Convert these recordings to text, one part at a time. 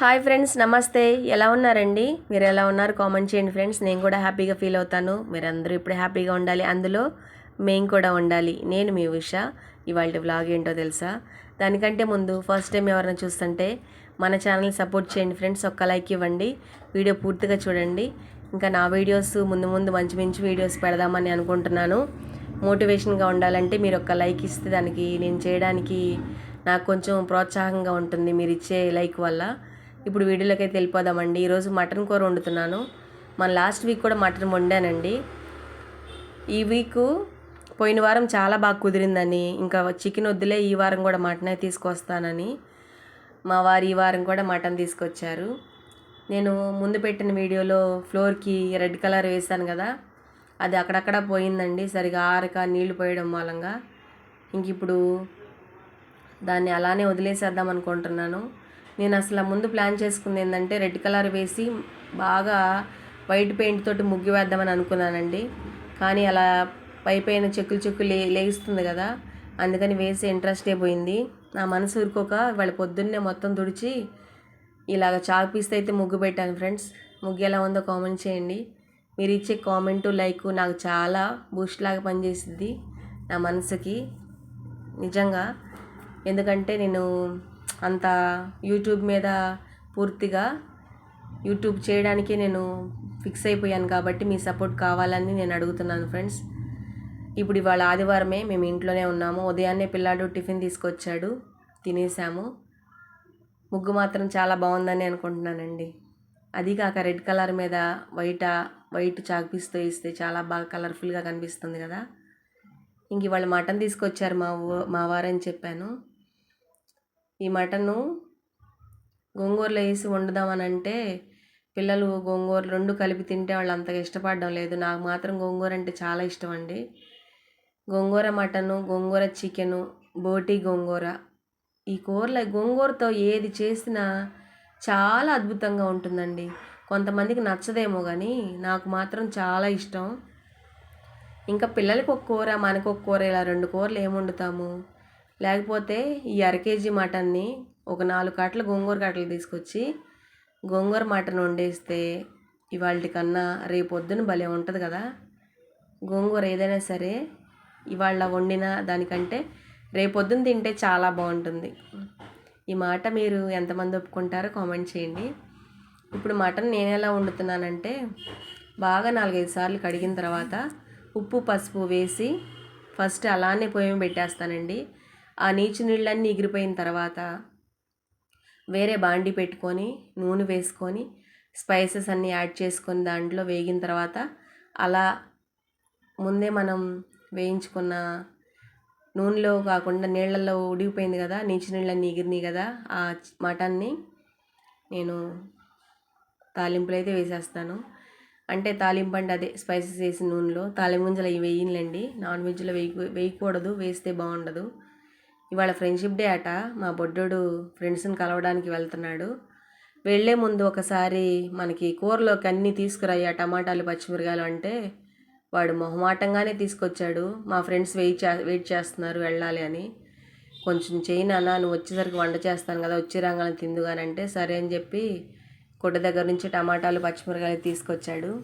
Hi friends నమస్తే. ఎలా ఉన్నారండి? మీరు ఎలా ఉన్నారు? కామెంట్ చేయండి ఫ్రెండ్స్. నేను కూడా హ్యాపీగా ఫీల్ అవుతాను. మీరందరూ ఇప్పుడు హ్యాపీగా ఉండాలి. అందులో మేము కూడా ఉండాలి. నేను మీ ఉష. ఇవాళ వ్లాగ్ ఏంటో తెలుసా? దానికంటే ముందు ఫస్ట్ టైం ఎవరైనా చూస్తుంటే మన ఛానల్ సపోర్ట్ చేయండి ఫ్రెండ్స్. ఒక్క లైక్ ఇవ్వండి. వీడియో పూర్తిగా చూడండి. ఇంకా నా వీడియోస్ ముందు ముందు మంచి మంచి వీడియోస్ పెడదామని అనుకుంటున్నాను. మోటివేషన్గా ఉండాలంటే మీరు ఒక్క లైక్ ఇస్తే దానికి నేను చేయడానికి నాకు కొంచెం ప్రోత్సాహంగా ఉంటుంది. మీరు ఇచ్చే లైక్ వల్ల ఇప్పుడు వీడియోలోకి అయితే వెళ్ళిపోదామండి ఈరోజు మటన్ కూర వండుతున్నాను. మన లాస్ట్ వీక్ కూడా మటన్ వండానండి. ఈ వీక్ పోయిన వారం చాలా బాగా కుదిరిందని. ఇంకా చికెన్ వద్దులే ఈ వారం కూడా మటనే తీసుకొస్తానని. మా వారు ఈ వారం కూడా మటన్ తీసుకొచ్చారు. నేను ముందు పెట్టిన వీడియోలో ఫ్లోర్కి రెడ్ కలర్ వేసాను కదా. అది అక్కడక్కడ పోయిందండి. సరిగా ఆరక నీళ్ళు పోయడం మూలంగా. ఇంక ఇప్పుడు దాన్ని అలానే వదిలేసేద్దాం అనుకుంటున్నాను. నేను అసలు ముందు ప్లాన్ చేసుకుంది ఏంటంటే రెడ్ కలర్ వేసి బాగా వైట్ పెయింట్ తోటి ముగ్గు వేద్దామని అనుకున్నానండి. కానీ అలా పై పైన చెక్కులు చెక్కులు లే లేస్తుంది కదా అందుకని వేసి ఇంట్రెస్టే పోయింది. నా మనసు ఊరుకోక వాళ్ళ పొద్దున్నే మొత్తం తుడిచి ఇలాగ చాక్ పీస్ అయితే ముగ్గు పెట్టాను ఫ్రెండ్స్ ముగ్గు ఎలా ఉందో కామెంట్ చేయండి. మీరు ఇచ్చే కామెంటు లైక్ నాకు చాలా బూస్ట్ లాగా పనిచేసింది నా మనసుకి. నిజంగా. ఎందుకంటే నేను అంత యూట్యూబ్ మీద పూర్తిగా యూట్యూబ్ చేయడానికి నేను ఫిక్స్ అయిపోయాను కాబట్టి మీ సపోర్ట్ కావాలని నేను అడుగుతున్నాను ఫ్రెండ్స్. ఇప్పుడు ఇవాళ ఆదివారమే మేము ఇంట్లోనే ఉన్నాము. ఉదయాన్నే పిల్లాడు టిఫిన్ తీసుకొచ్చాడు. తినేసాము. ముగ్గు మాత్రం చాలా బాగుందని అనుకుంటున్నానండి. అది కాక రెడ్ కలర్ మీద వైట్ వైట్ చాక్పీస్తో ఇస్తే చాలా బాగా కలర్ఫుల్గా కనిపిస్తుంది కదా. ఇంక ఇవాళ మటన్ తీసుకొచ్చారు మా మా వారని చెప్పాను. ఈ మటను గోంగూరలో వేసి వండుదామని అంటే పిల్లలు గోంగూర రెండు కలిపి తింటే వాళ్ళు అంతగా ఇష్టపడడం లేదు. నాకు మాత్రం గోంగూర అంటే చాలా ఇష్టం అండి. గోంగూర మటను గోంగూర చికెను బోటి గోంగూర. ఈ కూరల గోంగూరతో ఏది చేసినా చాలా అద్భుతంగా ఉంటుందండి. కొంతమందికి నచ్చదేమో కానీ నాకు మాత్రం చాలా ఇష్టం. ఇంకా పిల్లలకి ఒక కూర మనకు ఒక కూర ఇలా రెండు కూరలు ఏమి వండుతాము? లేకపోతే ఈ అర కేజీ మటన్ని ఒక నాలుగు కట్టలు గోంగూర కట్టలు తీసుకొచ్చి గోంగూర మటన్ వండేస్తే ఇవాళ కన్నా రేపు పొద్దున భలే ఉంటుంది కదా. గోంగూర ఏదైనా సరే ఇవాళ వండిన దానికంటే రేపొద్దున తింటే చాలా బాగుంటుంది. ఈ మాట మీరు ఎంతమంది ఒప్పుకుంటారో కామెంట్ చేయండి. ఇప్పుడు మటన్ నేను ఎలా వండుతున్నానంటే బాగా నాలుగైదు సార్లు కడిగిన తర్వాత ఉప్పు పసుపు వేసి ఫస్ట్ అలానే పొయ్యి పెట్టేస్తానండి. ఆ నీచు నీళ్ళన్నీ ఎగిరిపోయిన తర్వాత వేరే బాండి పెట్టుకొని నూనె వేసుకొని స్పైసెస్ అన్నీ యాడ్ చేసుకొని దాంట్లో వేగిన తర్వాత అలా ముందే మనం వేయించుకున్న నూనెలో కాకుండా నీళ్ళల్లో ఉడిగిపోయింది కదా నీచు నీళ్ళన్నీ ఎగిరినాయి కదా ఆ మటన్ని నేను తాలింపులు అయితే వేసేస్తాను. అంటే తాలింపు అంటే అదే స్పైసెస్ వేసిన నూనెలో. తాలింపు గింజలు అవి వేయనులేండి. నాన్ వెజ్లో వేయ వేయకూడదు. వేస్తే బాగుండదు. ఇవాళ ఫ్రెండ్షిప్ డే అట. మా బొడ్డోడు ఫ్రెండ్స్ని కలవడానికి వెళ్తున్నాడు. వెళ్ళే ముందు ఒకసారి మనకి కూరలోకి అన్నీ తీసుకురాయి టమాటాలు పచ్చిమిరకాయలు అంటే వాడు మొహమాటంగానే తీసుకొచ్చాడు. మా ఫ్రెండ్స్ వెయిట్ చే వెయిట్ చేస్తున్నారు వెళ్ళాలి అని. కొంచెం చేయనా నువ్వు వచ్చేసరికి వంట చేస్తాను కదా వచ్చి రంగాలను తిందుగానంటే సరే అని చెప్పి కొట్ట దగ్గర నుంచి టమాటాలు పచ్చిమిరకాయలు తీసుకొచ్చాడు.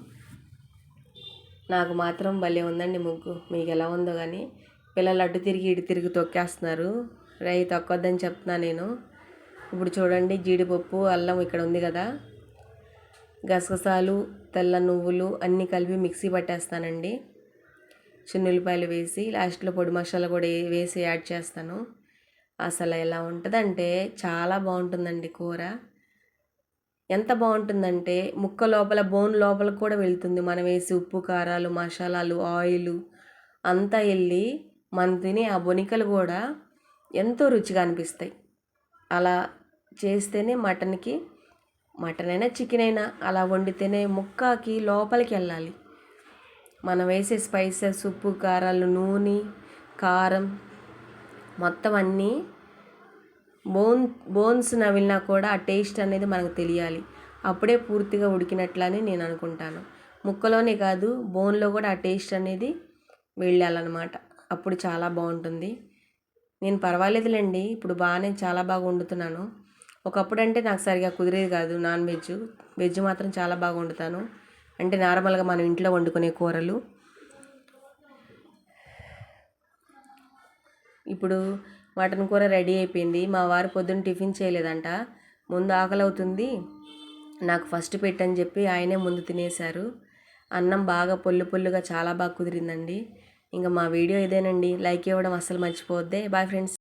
నాకు మాత్రం భలే ఉందండి ముగ్గు. మీకు ఎలా ఉందో కానీ పిల్లలు అటు తిరిగి ఇటు తిరిగి తొక్కేస్తున్నారు. రై తొక్కొద్దని చెప్తున్నా నేను. ఇప్పుడు చూడండి జీడిపప్పు అల్లం ఇక్కడ ఉంది కదా. గసగసాలు తెల్ల నువ్వులు అన్నీ కలిపి మిక్సీ పట్టేస్తానండి. చిన్నుల్లిపాయలు వేసి లాస్ట్లో పొడి మసాలా కూడా వేసి యాడ్ చేస్తాను. అసలు ఎలా ఉంటుందంటే చాలా బాగుంటుందండి కూర. ఎంత బాగుంటుందంటే ముక్క లోపల బోన్ లోపల కూడా వెళ్తుంది. మనం వేసి ఉప్పు కారాలు మసాలాలు ఆయిల్ అంతా వెళ్ళి మనం తినే ఆ బొనికలు కూడా ఎంతో రుచిగా అనిపిస్తాయి. అలా చేస్తేనే మటన్కి మటన్ అయినా చికెన్ అయినా అలా వండితేనే ముక్కకి లోపలికి వెళ్ళాలి. మనం వేసే స్పైసెస్ ఉప్పు కారాలు నూనె కారం మొత్తం అన్నీ బోన్ బోన్స్ నవిలినా కూడా ఆ టేస్ట్ అనేది మనకు తెలియాలి. అప్పుడే పూర్తిగా ఉడికినట్లని నేను అనుకుంటాను. ముక్కలోనే కాదు బోన్లో కూడా ఆ టేస్ట్ అనేది వెళ్ళాలన్నమాట. అప్పుడు చాలా బాగుంటుంది. నేను పర్వాలేదులేండి. ఇప్పుడు బాగానే చాలా బాగా వండుతున్నాను. ఒకప్పుడు అంటే నాకు సరిగా కుదిరేది కాదు నాన్ వెజ్. వెజ్ మాత్రం చాలా బాగా వండుతాను. అంటే నార్మల్గా మనం ఇంట్లో వండుకునే కూరలు. ఇప్పుడు మటన్ కూర రెడీ అయిపోయింది. మా వారు పొద్దున్న టిఫిన్ చేయలేదంట. ముందు ఆకలి అవుతుంది నాకు ఫస్ట్ పెట్టని చెప్పి ఆయనే ముందు తినేశారు. అన్నం బాగా పొల్లు పొల్లుగా చాలా బాగా కుదిరిందండి. ఇంకా మా వీడియో ఇదేనండి. లైక్ ఇవ్వడం అస్సలు మర్చిపోవద్దే. Bye friends.